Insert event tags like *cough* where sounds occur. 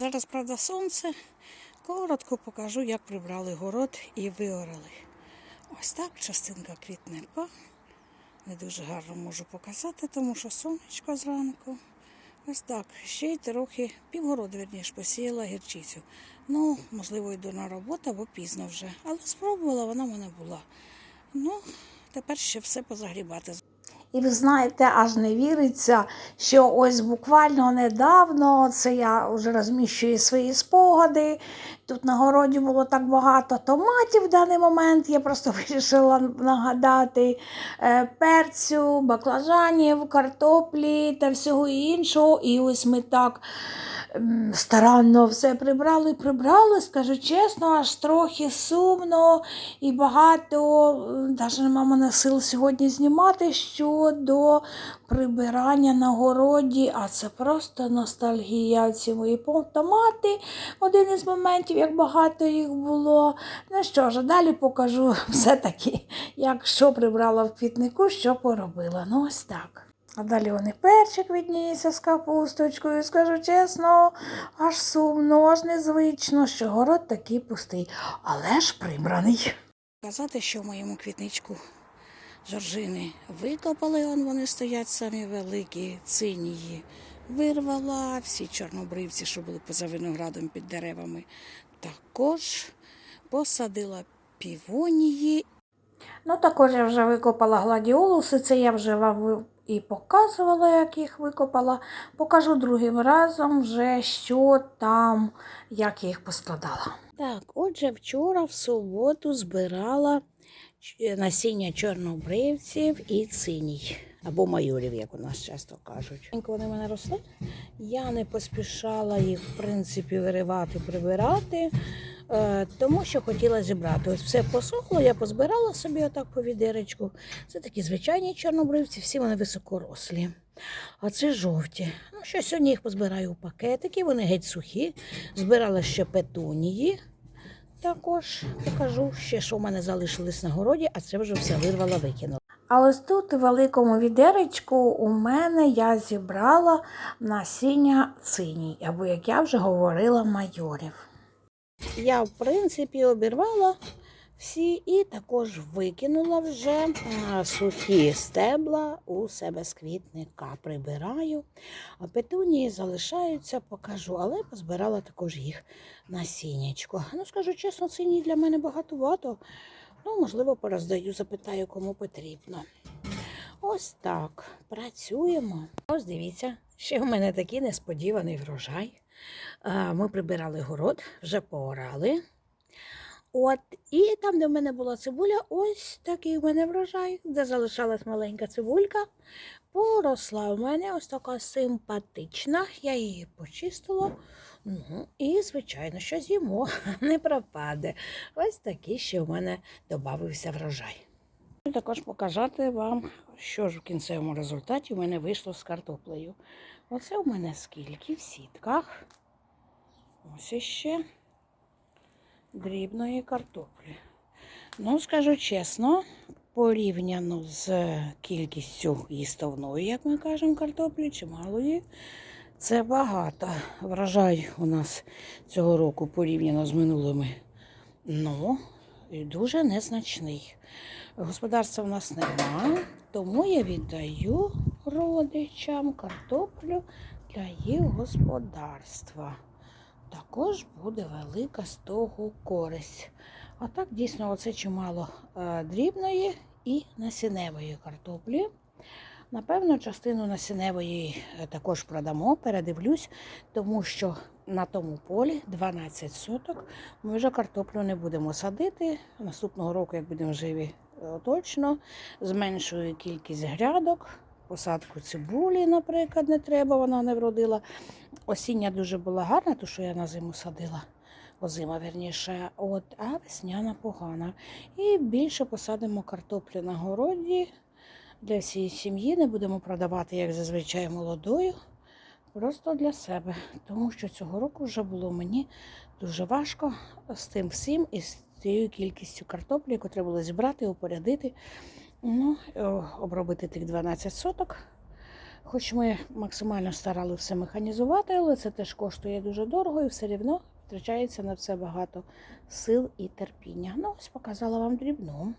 Зараз, правда, сонце. Коротко покажу, як прибрали город і виорали. Ось так, частинка квітника. Не дуже гарно можу показати, тому що сонечко зранку. Ось так. Ще й трохи півгороду, верніше, посіяла гірчицю. Ну, можливо, йду на роботу, бо пізно вже. Але спробувала, вона в мене була. Ну, тепер ще все позагрібати. І ви знаєте, аж не віриться, що ось буквально недавно це я вже розміщую свої спогади. Тут на городі було так багато томатів в даний момент. Я просто *laughs* вирішила нагадати е, перцю, баклажанів, картоплі та всього іншого. І ось ми так старанно все прибрали, прибрали, скажу чесно, аж трохи сумно і багато, навіть нема мене сил сьогодні знімати щодо прибирання на городі, а це просто ностальгія. Ці мої пом- томати, один із моментів, як багато їх було. Ну що ж, далі покажу *laughs* все-таки, як що прибрала в квітнику, що поробила. Ну ось так. А далі вони перчик відніється з капусточкою. Скажу чесно, аж сумно, аж незвично, що город такий пустий, але ж прибраний. Казати, що в моєму квітничку жоржини викопали, он вони стоять самі великі, цинії. Вирвала всі чорнобривці, що були поза виноградом під деревами. Також посадила півонії Ну, також я вже викопала гладіолуси, це я вже вам і показувала, як їх викопала. Покажу другим разом вже, що там, як я їх поскладала. Так, отже, вчора в суботу збирала насіння чорнобривців і циній. Або майорів, як у нас часто кажуть. Вони мене росли. Я не поспішала їх, в принципі, виривати, прибирати, е, тому що хотіла зібрати. Ось все посохло, я позбирала собі отак по відеречку. Це такі звичайні чорнобривці, всі вони високорослі. А це жовті. Ну, що сьогодні їх позбираю у пакетики, вони геть сухі. Збирала ще петунії. Також покажу ще, що в мене залишилось на городі, а це вже все вирвала, викинула. А ось тут у великому відеречку у мене я зібрала насіння циній, або, як я вже говорила, майорів. Я, в принципі, обірвала всі і також викинула вже сухі стебла у себе з квітника. Прибираю, а петунії залишаються, покажу, але позбирала також їх насіннячко. Ну, скажу чесно, цині для мене багатовато. Ну, можливо, пороздаю, запитаю, кому потрібно. Ось так. Працюємо. Ось дивіться, ще в мене такий несподіваний врожай. Ми прибирали город, вже поорали. От, і там, де в мене була цибуля, ось такий в мене врожай, де залишалась маленька цибулька. Поросла в мене ось така симпатична. Я її почистила. Ну, і, звичайно, що з'їмо, *laughs* не пропаде. Ось такий ще в мене додався врожай. Також показати вам, що ж в кінцевому результаті в мене вийшло з картоплею. Оце в мене скільки в сітках. Ось іще дрібної картоплі. Ну, скажу чесно, порівняно з кількістю їстовної, як ми кажемо, картоплі, чималої, це багато. Врожай у нас цього року порівняно з минулими. Ну, дуже незначний. Господарства в нас нема, тому я віддаю родичам картоплю для їх господарства. Також буде велика з того користь. А так дійсно оце чимало е, дрібної і насінневої картоплі. Напевно, частину насінневої е, також продамо, передивлюсь, тому що на тому полі 12 соток. Ми вже картоплю не будемо садити. Наступного року, як будемо живі, е, точно зменшую кількість грядок. Посадку цибулі, наприклад, не треба, вона не вродила. Осіння дуже була гарна, то що я на зиму садила. Озима, верніше, от, а весняна погана. І більше посадимо картоплю на городі для всієї сім'ї. Не будемо продавати, як зазвичай, молодою. Просто для себе. Тому що цього року вже було мені дуже важко з тим всім і з тією кількістю картоплі, яку треба було зібрати, опорядити, ну, е, обробити тих 12 соток. Хоч ми максимально старали все механізувати, але це теж коштує дуже дорого і все рівно втрачається на це багато сил і терпіння. Ну, ось показала вам дрібну.